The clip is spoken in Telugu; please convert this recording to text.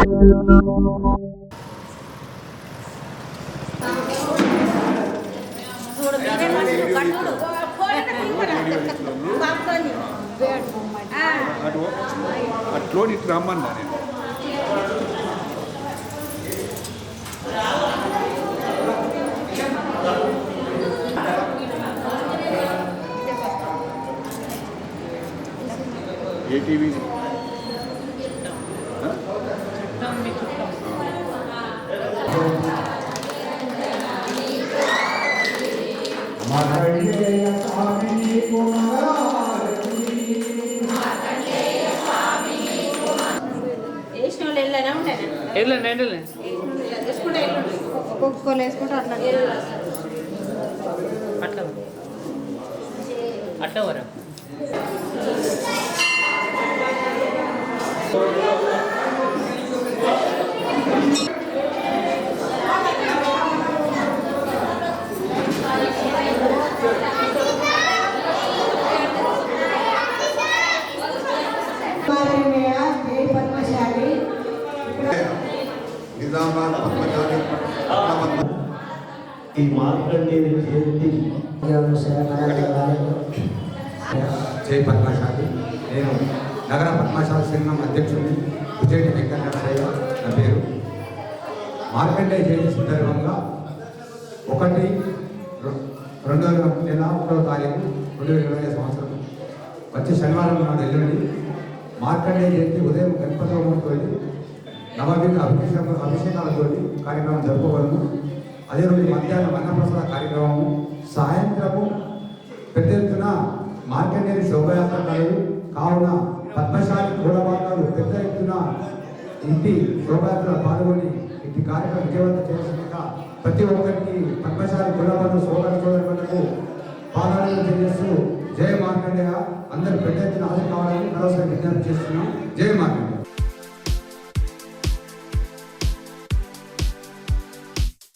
చూడు అట్లో ఇటు రమ్మన్నా నేను. ఏటీవీ వెళ్ళండి వెళ్ళండి ఒక్కొక్కరు వేసుకుంటే అట్లా అట్లా అట్లా వరా? ఈ మార్కండేయ జయంతి జై పద్మశాలి. నేను నగర పద్మశాల సంఘం అధ్యక్షుడిని విజయ వెంకటేశ్వరయ్య నా పేరు మార్కండేయ జయంతి సందర్భంగా ఒకటి రెండు వేల నెల ఒకటో తారీఖు రెండు వేల ఇరవై సంవత్సరం వచ్చే శనివారం నాడు ఎల్లుండి మార్కండేయ జయంతి ఉదయం గణపతి హోమంతో నవవిధ అభిషేక అభిషేకాలతో కార్యక్రమం జరుపుకోగలను. అదే రోజు మధ్యాహ్నం అన్నప్రసాద కార్యక్రమము. సాయంత్రము పెద్ద ఎత్తున మార్కండేయ శోభయాత్ర కలదు. కావున పద్మశాలి కూడబాటాలు పెద్ద ఎత్తున ఇంటి శోభయాత్ర పాల్గొని ఇంటి కార్యక్రమం విజయవంతం చేసినాక ప్రతి ఒక్కరికి పద్మశాలి కులవాళ్ళు సోదర సోదరులకు పాదాలను తెలియజేస్తూ జయ మార్కండేయ. అందరూ పెద్ద ఎత్తున హాజరు కావాలని మరోసారి విజ్ఞప్తి చేస్తున్నాం. జయ మార్కండేయ.